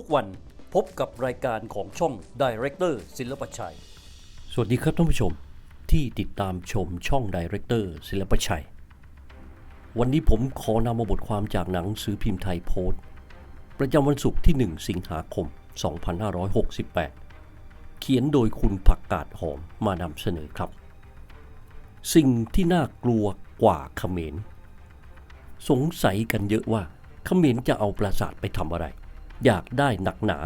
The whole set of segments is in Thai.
ทุกวันพบกับรายการของช่อง Director ศิลปชัย สวัสดีครับท่านผู้ชมที่ติดตามชมช่อง Director ศิลปชัย วันนี้ผมขอนำมาบทความจากหนังสือพิมพ์ไทยโพสต์ ประจำวันศุกร์ที่ 1 สิงหาคม 2568 เขียนโดยคุณผักกาดหอมมานำเสนอครับ สิ่งที่น่ากลัวกว่าเขมร สงสัยกันเยอะว่าเขมรจะเอาปราสาทไปทำอะไร อยากได้หนักหนา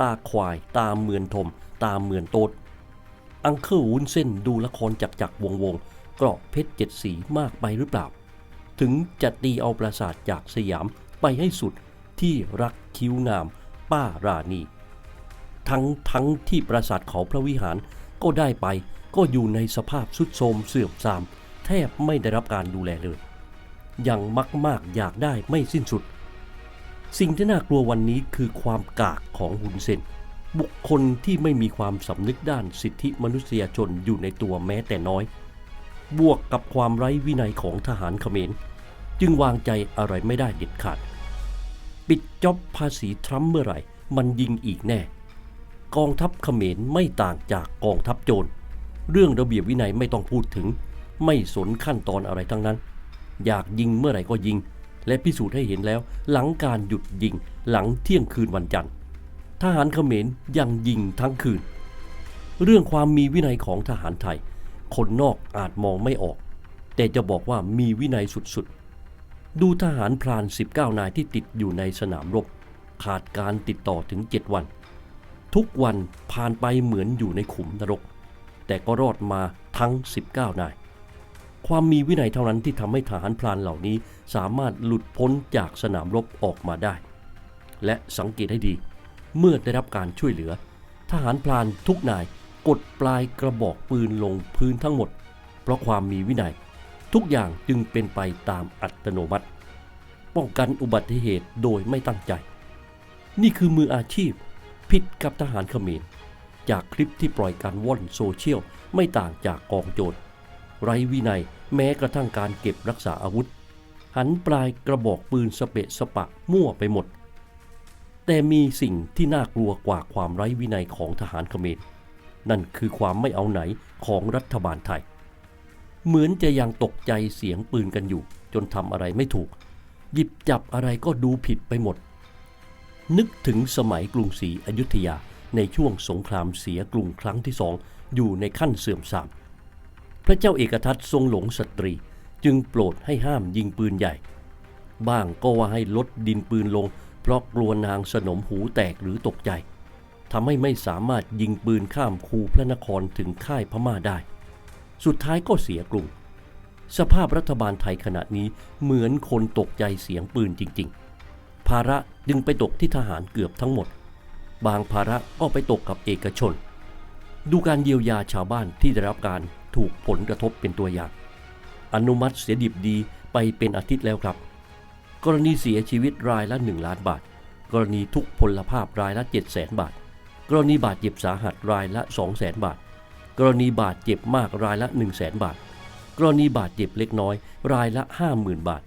ตาควาย ตาเมือนทม ตาเมือนโตดอังเคิลวุ้นเส้นดูละครจักจักวงวงๆเกราะเพชรเจ็ดสีมากไปหรือเปล่า ถึงจะตีเอาปราสาทจากสยามไปให้สุดที่รักคิ้วงาม ป้าราณี ทั้งทั้งที่ปราสาทเขาพระวิหารก็ได้ไปก็อยู่ในสภาพสุดโทมเสื่อมทราม แทบไม่ได้รับการดูแลเลย ยังมากอยากได้ไม่สิ้นสุด สิ่งที่น่ากลัววันนี้คือความกากของฮุนเซน บุคคลที่ไม่มีความสำนึกด้านสิทธิมนุษยชนอยู่ในตัวแม้แต่น้อย บวกกับความไร้วินัยของทหารเขมร จึงวางใจอะไรไม่ได้เด็ดขาด ปิดจ็อบภาษีทรัมป์เมื่อไหร่ มันยิงอีกแน่ กองทัพเขมรไม่ต่างจากกองทัพโจร เรื่องระเบียบวินัยไม่ต้องพูดถึง ไม่สนขั้นตอนอะไรทั้งนั้น อยากยิงเมื่อไหร่ก็ยิง และพิสูจน์ให้เห็นแล้ว หลังการหยุดยิงหลังเที่ยงคืนวันจันทร์ทหารเขมรยังยิงทั้งคืน เรื่องความมีวินัยของทหารไทย คนนอกอาจมองไม่ออก แต่จะบอกว่ามีวินัยสุดๆ ดูทหารพราน 19 นายที่ติดอยู่ในสนามรบ ขาดการติดต่อถึง 7 วัน ทุกวันผ่านไปเหมือนอยู่ในขุมนรก แต่ก็รอดมาทั้ง 19 นาย ความมีวินัยเท่านั้นที่ทำให้ทหารพรานเหล่านี้ สามารถหลุดพ้นจากสนามรบออกมาได้ และสังเกตให้ดี เมื่อได้รับการช่วยเหลือ ทหารพรานทุกนายกดปลายกระบอกปืนลงพื้นทั้งหมด เพราะความมีวินัย ทุกอย่างจึงเป็นไปตามอัตโนมัติ ป้องกันอุบัติเหตุโดยไม่ตั้งใจ นี่คือมืออาชีพผิดกับทหารเขมรจากคลิปที่ปล่อยการว่อนโซเชียลไม่ต่างจากกองโจรไร้วินัย แม้กระทั่งการเก็บรักษาอาวุธ หันปลายกระบอกปืนสเปะสปะมั่วไปหมด แต่มีสิ่งที่น่ากลัวกว่าความไร้วินัยของทหารเขมรนั่นคือความไม่เอาไหนของรัฐบาลไทย เหมือนจะยังตกใจเสียงปืนกันอยู่ จนทำอะไรไม่ถูก หยิบจับอะไรก็ดูผิดไปหมด นึกถึงสมัยกรุงศรีอยุธยาในช่วงสงครามเสียกรุงครั้งที่สองอยู่ในขั้นเสื่อมทราม พระเจ้าเอกทัตทรงหลงสตรี จึงโปรดให้ห้ามยิงปืนใหญ่ บ้างก็ว่าให้ลดดินปืนลง เพราะกลัวนางสนมหูแตกหรือตกใจทำให้ไม่สามารถยิงปืนข้ามคูพระนครถึงค่ายพม่าได้ สุดท้ายก็เสียกรุงสภาพรัฐบาลไทยขณะนี้เหมือนคนตกใจเสียงปืนจริง ๆ ภาระจึงไปตกที่ทหารเกือบทั้งหมด บางภาระก็ไปตกกับเอกชน ดูการเยียวยาชาวบ้านที่ได้รับการ ถูกผลกระทบเป็นตัวอย่าง อนุมัติเสียดิบดีไปเป็นอาทิตย์แล้วครับ กรณีเสียชีวิตรายละ 1 ล้านบาท กรณีทุกพลภาพรายละ 7 0 0 0 0 0บาท กรณีบาดเจ็บสาหัสรายละ 2 0 0 0 0 0บาท กรณีบาดเจ็บมากรายละ 1 0 0 0 0 0บาท กรณีบาดเจ็บเล็กน้อย รายละ 50,000 บาท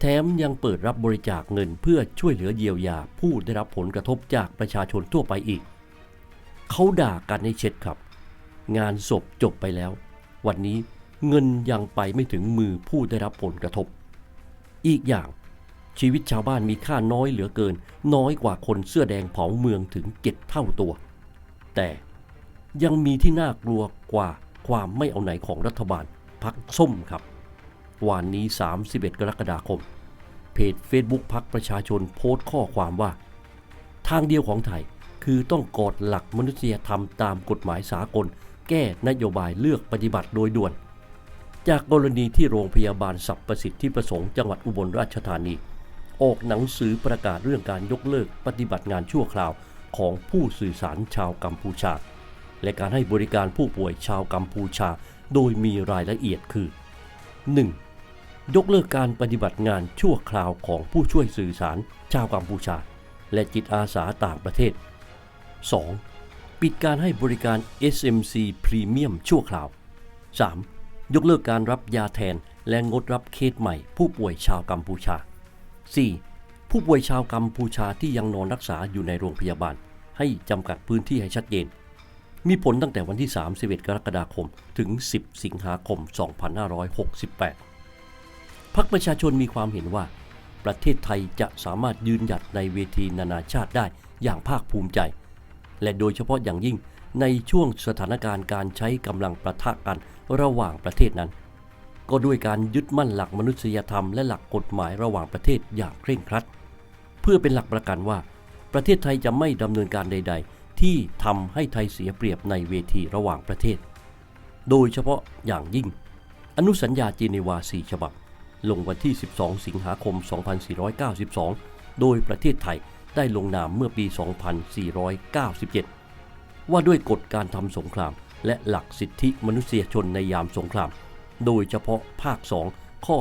แถมยังเปิดรับบริจาคเงินเพื่อช่วยเหลือเยียวยา ผู้ได้รับผลกระทบจากประชาชนทั่วไปอีกเขาด่ากันให้เช็ดครับ งานศพจบไปแล้ว วันนี้เงินยังไปไม่ถึงมือผู้ได้รับผลกระทบ อีกอย่างชีวิตชาวบ้านมีค่าน้อยเหลือเกิน น้อยกว่าคนเสื้อแดงเผาเมืองถึงเจ็ดเท่าตัว แต่ยังมีที่น่ากลัวกว่าความไม่เอาไหนของรัฐบาลพักส้มครับ วันนี้ 31 กรกฎาคม เพจ Facebook พักประชาชนโพสต์ข้อความว่า ทางเดียวของไทยคือต้องกอดหลักมนุษยธรรมตามกฎหมายสากล แก้นโยบายเลือกปฏิบัติโดยด่วน จากกรณีที่โรงพยาบาลสัพประสิทธิประสงค์จังหวัดอุบลราชธานี ออกหนังสือประกาศเรื่องการยกเลิกปฏิบัติงานชั่วคราวของผู้สื่อสารชาวกัมพูชา และการให้บริการผู้ป่วยชาวกัมพูชา โดยมีรายละเอียดคือ 1. ยกเลิกการปฏิบัติงานชั่วคราวของผู้ช่วยสื่อสารชาวกัมพูชา และจิตอาสาต่างประเทศ 2. ปิดการให้บริการ SMC พรีเมียมชั่วคราว 3. ยกเลิกการรับยาแทนและงดรับเคสใหม่ ผู้ป่วยชาวกัมพูชา 4. ผู้ผู้ป่วยชาวกัมพูชาที่ยังนอนรักษาอยู่ในโรงพยาบาล ให้จำกัดพื้นที่ให้ชัดเจน มีผลตั้งแต่วันที่ 31 กรกฎาคม ถึง 10 สิงหาคม 2568พักประชาชนมีความเห็นว่า ประเทศไทยจะสามารถยืนหยัดในเวทีนานาชาติได้อย่างภาคภูมิใจ และโดยเฉพาะอย่างยิ่งในช่วงสถานการณ์การใช้กำลังประทะกันระหว่างประเทศนั้น ก็ด้วยการยึดมั่นหลักมนุษยธรรมและหลักกฎหมายระหว่างประเทศอย่างเคร่งครัด เพื่อเป็นหลักประกันว่า ประเทศไทยจะไม่ดำเนินการใด ๆ ที่ทำให้ไทยเสียเปรียบในเวทีระหว่างประเทศ โดยเฉพาะอย่างยิ่ง อนุสัญญาเจนีวา4ฉบับ ลงวันที่ 12 สิงหาคม 2492 โดยประเทศไทย ได้ลงนามเมื่อปี 2497 ว่าด้วยกฎการทำสงคราม และหลักสิทธิมนุษยชนในยามสงคราม โดยเฉพาะภาค 2 ข้อ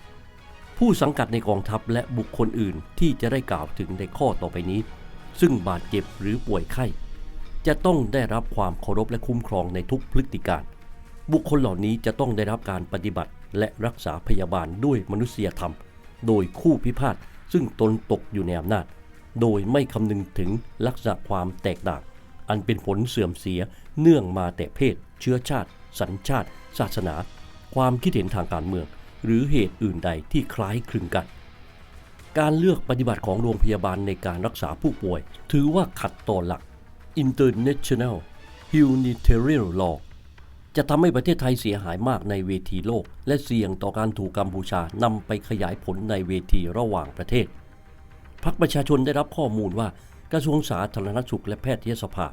12 ผู้สังกัดในกองทัพและบุคคลอื่นที่จะได้กล่าวถึงในข้อต่อไปนี้ ซึ่งบาดเจ็บหรือป่วยไข้ จะต้องได้รับความเคารพและคุ้มครองในทุกพฤติการบุคคลเหล่านี้จะต้องได้รับการปฏิบัติและรักษาพยาบาลด้วยมนุษยธรรม โดยคู่พิพาทซึ่งตนตกอยู่ในอำนาจ โดยไม่คำนึงถึงลักษณะความแตกต่าง อันเป็นผลเสื่อมเสียเนื่องมาแต่เพศ เชื้อชาติ สัญชาติ ศาสนา ความคิดเห็นทางการเมือง หรือเหตุอื่นใดที่คล้ายคลึงกัน การเลือกปฏิบัติของโรงพยาบาลในการรักษาผู้ป่วย ถือว่าขัดต่อหลัก International Humanitarian Law จะทำให้ประเทศไทยเสียหายมากในเวทีโลก และเสี่ยงต่อการถูกกัมพูชานำไปขยายผลในเวทีระหว่างประเทศ พักประชาชนได้รับข้อมูลว่ากระทรวงสาธารณสุขและแพทยสภา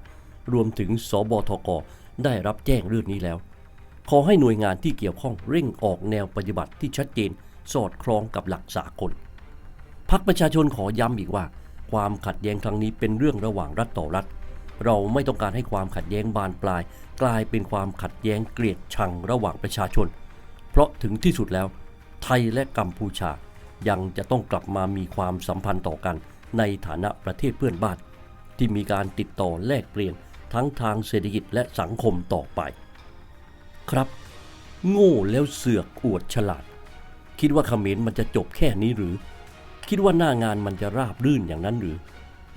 รวมถึงสบทก ได้รับแจ้งเรื่องนี้แล้ว ขอให้หน่วยงานที่เกี่ยวข้องเร่งออกแนวปฏิบัติที่ชัดเจนสอดคล้องกับหลักสากลพักประชาชนขอย้ำอีกว่า ความขัดแย้งครั้งนี้เป็นเรื่องระหว่างรัฐต่อรัฐ เราไม่ต้องการให้ความขัดแย้งบานปลาย กลายเป็นความขัดแย้งเกลียดชังระหว่างประชาชน เพราะถึงที่สุดแล้ว ไทยและกัมพูชา ยังจะต้องกลับมามีความสัมพันธ์ต่อกัน ในฐานะประเทศเพื่อนบ้าน ที่มีการติดต่อแลกเปลี่ยนทั้งทางเศรษฐกิจและสังคมต่อไป ครับ โง่แล้วเสือกอวดฉลาด คิดว่าเขมรมันจะจบแค่นี้หรือ คิดว่าหน้างานมันจะราบรื่นอย่างนั้นหรือ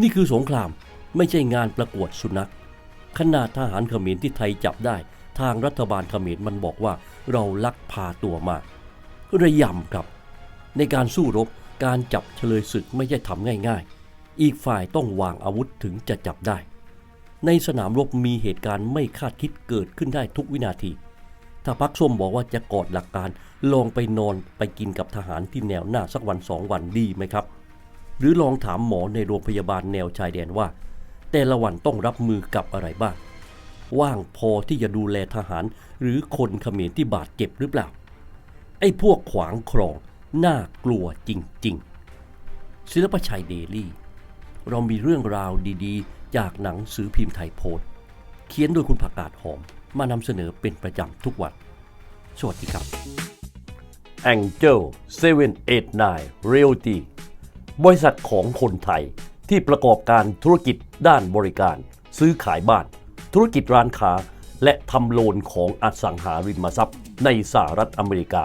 นี่คือสงครามไม่ใช่งานประกวดสุนัขขนาดทหารเขมรที่ไทยจับได้ ทางรัฐบาลเขมรมันบอกว่าเราลักพาตัวมา ระยำครับ ในการสู้รบการจับเฉลยศึกไม่ใช่ทำง่ายๆ อีกฝ่ายต้องวางอาวุธถึงจะจับได้ ในสนามรบมีเหตุการณ์ไม่คาดคิดเกิดขึ้นได้ทุกวินาที ถ้าพักส้มบอกว่าจะกอดหลักการลองไปนอนไปกินกับทหารที่แนวหน้าสักวันสองวันดีไหมครับ หรือลองถามหมอในโรงพยาบาลแนวชายแดนว่า แต่ละวันต้องรับมือกับอะไรบ้าง ว่างพอที่จะดูแลทหารหรือคนเขมรที่บาดเจ็บหรือเปล่า ไอ้พวกขวางครอง น่ากลัวจริงๆ ศิลปชัยเดลี่ เรามีเรื่องราวดีๆ จากหนังสือพิมพ์ไทยโพสต์เขียนโดยคุณผักกาดหอมมานำเสนอเป็นประจำทุกวัน สวัสดีครับ Angel 789 Realty บริษัทของคนไทยที่ประกอบการธุรกิจด้านบริการ ซื้อขายบ้าน ธุรกิจร้านค้า และทำโลนของอสังหาริมทรัพย์ในสหรัฐอเมริกา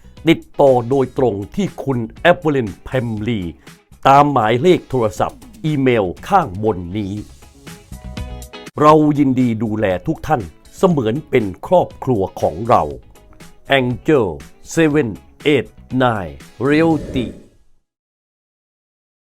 ติดต่อโดยตรงที่คุณแอปเปิลนพมลีตามหมายเลขโทรศัพท์ อีเมลข้างบนนี้ เรายินดีดูแลทุกท่านเสมือนเป็นครอบครัวของเรา Angel 789 Realty